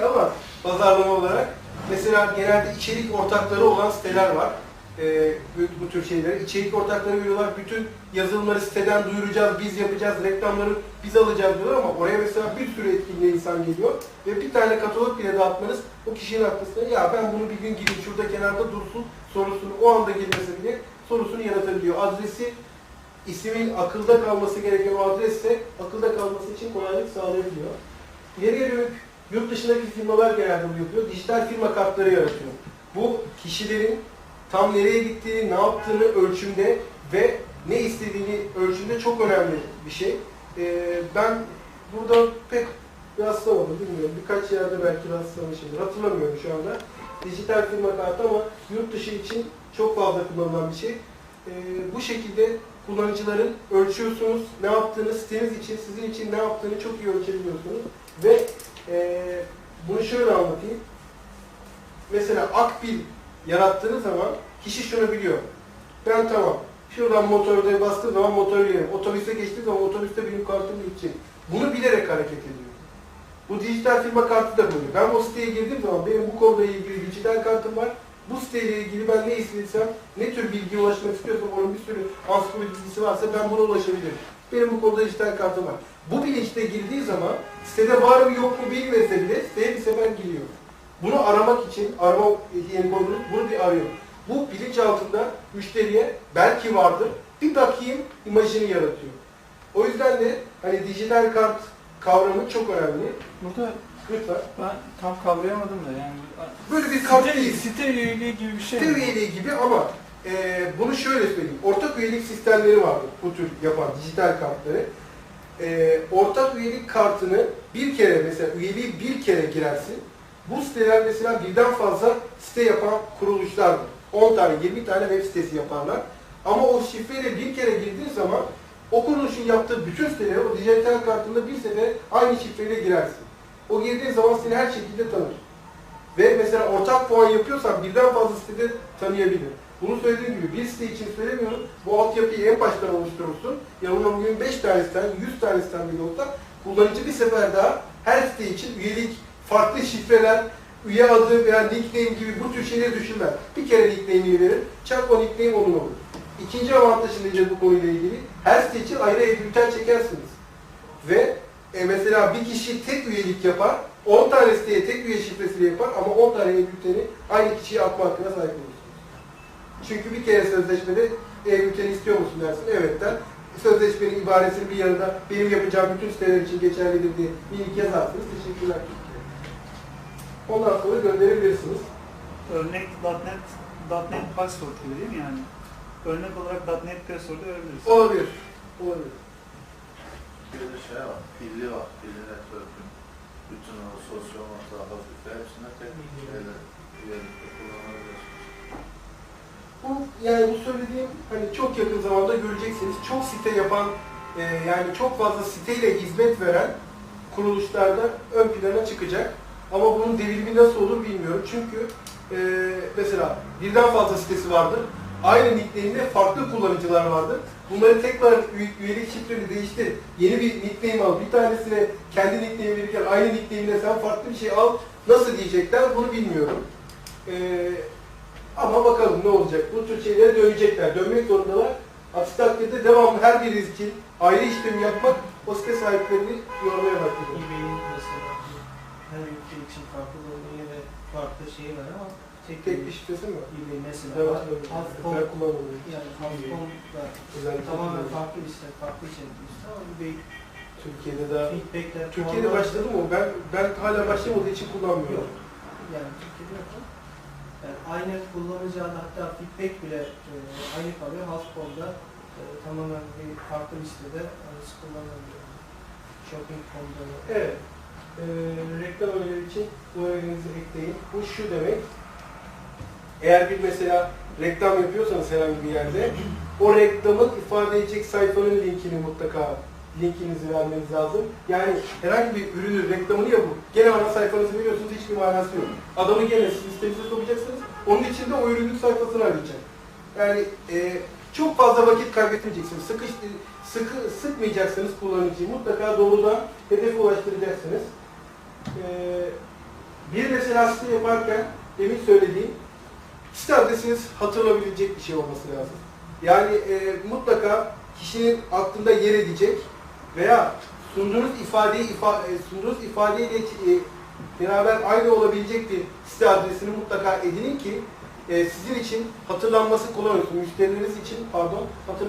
değil ama pazarlama olarak. Mesela genelde içerik ortakları olan siteler var. Ee, bu, tür şeyleri. İçerik ortakları veriyorlar. Bütün yazılımları siteden duyuracağız, biz yapacağız, reklamları biz alacağız diyorlar ama oraya mesela bir sürü etkinliğe insan geliyor ve bir tane katalog bile dağıtmanız o kişinin aklısına ya ben bunu bir gün gideyim şurada kenarda dursun sorusunu o anda gelmese bile sorusunu yaratabiliyor. Adresi ismin akılda kalması gereken o adresse akılda kalması için kolaylık sağlayabiliyor. İleriye dönük yurt dışındaki firmalar genelde bunu yapıyor. Dijital firma kartları yaratıyor. Bu kişilerin tam nereye gittiğini, ne yaptığını ölçümde ve ne istediğini ölçümde çok önemli bir şey. Ee, ben burada pek rastlamadım bilmiyorum. Birkaç yerde belki rastlamışımdır. Hatırlamıyorum şu anda. Dijital firma kartı ama yurt dışı için çok fazla kullanılan bir şey. Ee, bu şekilde kullanıcıların ölçüyorsunuz. Ne yaptığını siteniz için, sizin için ne yaptığını çok iyi ölçebiliyorsunuz. Ve e, bunu şöyle anlatayım. Mesela akbil yarattığınız zaman kişi şunu biliyor. Ben tamam. Şuradan motorda bastığım zaman motoru yerim. Otobüse geçtiğim zaman otobüste benim kartım gidecek. Bunu bilerek hareket ediyor. Bu dijital firma kartı da böyle. Ben o siteye girdiğim zaman benim bu konuyla ilgili dijital kartım var. Bu siteyle ilgili ben ne istediysem, ne tür bilgiye ulaşmak istiyorsam, onun bir sürü ansiklopedi bilgisi varsa ben buna ulaşabilirim. Benim bu konuda dijital kartım var. Bu bilinçte girdiği zaman sitede var mı yok mu bilmese bile siteye bir sefer giriyor. Bunu aramak için, arama yeni konumuz bunu bir arıyor. Bu bilinç altında müşteriye belki vardır, bir bakayım imajını yaratıyor. O yüzden de hani dijital kart kavramı çok önemli. Burada Lütfen. ben tam kavrayamadım da yani. Böyle bir kart Site, değil. site üyeliği gibi bir şey. Site üyeliği gibi ama e, bunu şöyle söyleyeyim. Ortak üyelik sistemleri vardır bu tür yapan dijital kartları. E, ortak üyelik kartını bir kere mesela üyeliği bir kere girersin. Bu siteler mesela birden fazla site yapan kuruluşlardır. 10 tane, 20 tane web sitesi yaparlar. Ama o şifreyle bir kere girdiğin zaman o kuruluşun yaptığı bütün sitelere o dijital kartında bir sefer aynı şifreyle girersin. O girdiğin zaman seni her şekilde tanır. Ve mesela ortak puan yapıyorsan birden fazla sitede tanıyabilir. Bunu söylediğim gibi bir site için söylemiyorum. Bu altyapıyı en baştan oluşturursun. Yanılmam bugün 5 tanesinden, 100 tanesinden bile olsa kullanıcı bir sefer daha her site için üyelik, farklı şifreler, üye adı veya nickname gibi bu tür şeyleri düşünmez. Bir kere nickname'ini verir, çak o nickname onun olur. İkinci avantajı nedir bu konuyla ilgili? Her site için ayrı editör çekersiniz. Ve e, mesela bir kişi tek üyelik yapar, 10 tane siteye tek üye şifresiyle yapar ama 10 tane e-bülteni aynı kişiye atma hakkına sahip olursunuz. Çünkü bir kere sözleşmede e-bülteni istiyor musun dersin, evet der. Sözleşmenin ibaresinin bir yanında benim yapacağım bütün siteler için geçerlidir diye bir iki yazarsınız. Teşekkürler. Ondan sonra gönderebilirsiniz. Örnek .NET, .NET password gibi değil mi yani? Örnek olarak .NET password'u verebiliriz. Olabilir. Olabilir. Bir de şey var, pilli var, pilli network'ün bütün o sosyal nokta, hafif hepsine tek şeyle üyelikle kullanabiliyorsunuz. Bu yani bu söylediğim hani çok yakın zamanda göreceksiniz. Çok site yapan e, yani çok fazla siteyle hizmet veren kuruluşlarda ön plana çıkacak. Ama bunun devrimi nasıl olur bilmiyorum. Çünkü e, mesela birden fazla sitesi vardır. Aynı nickname'de farklı kullanıcılar vardır. Bunları tekrar üye- üyelik şifreni değiştir. Yeni bir nickname al. Bir tanesine kendi nickname verirken aynı nickname'ine sen farklı bir şey al. Nasıl diyecekler bunu bilmiyorum. E, ama bakalım ne olacak. Bu tür şeylere dönecekler. Dönmek zorundalar. Aksi takdirde devamlı her bir için ayrı işlemi yapmak o site sahiplerini yormaya başlıyor. eBay'in mesela her ülke için farklı olduğu ve farklı şeyi var ama tek, Tek bir şifresi mi var? eBay mesela Evet. Ben kullanmıyorum. yani Half.com da Özellikle tamamen farklı site, farklı içerikli bir site ama eBay Türkiye'de daha feedbackler Türkiye'de başladı mı? Ben ben hala başlamadığı için kullanmıyorum. Yok. Yani Türkiye'de yok ama yani aynı kullanıcı hatta feedback bile e, aynı kalıyor. Half.com'da e, tamamen bir farklı bir sitede aynısı kullanılıyor. Shopping.com'da da. Evet. Ee, reklam öneri için bu önerinizi ekleyin. Bu şu demek. Eğer bir mesela reklam yapıyorsanız herhangi bir yerde o reklamın ifade edecek sayfanın linkini mutlaka linkinizi vermeniz lazım. Yani herhangi bir ürünün reklamını yapıp gene ana sayfanızı veriyorsunuz hiçbir manası yok. Adamı gene siz sitenize sokacaksınız. Onun için de o ürünün sayfasını arayacak. Yani e, çok fazla vakit kaybetmeyeceksiniz. Sıkış, sıkı, sıkmayacaksınız kullanıcıyı. Mutlaka doğrudan hedefe ulaştıracaksınız. E, Bir mesela site yaparken demin söylediğim site adresiniz hatırlayabilecek bir şey olması lazım. Yani e, mutlaka kişinin aklında yer edecek veya sunduğunuz ifadeyi ifa, e, sunduğunuz ifadeyle e, beraber aynı olabilecek bir site adresini mutlaka edinin ki e, sizin için hatırlanması kolay olsun. Müşterileriniz için pardon hatırlanması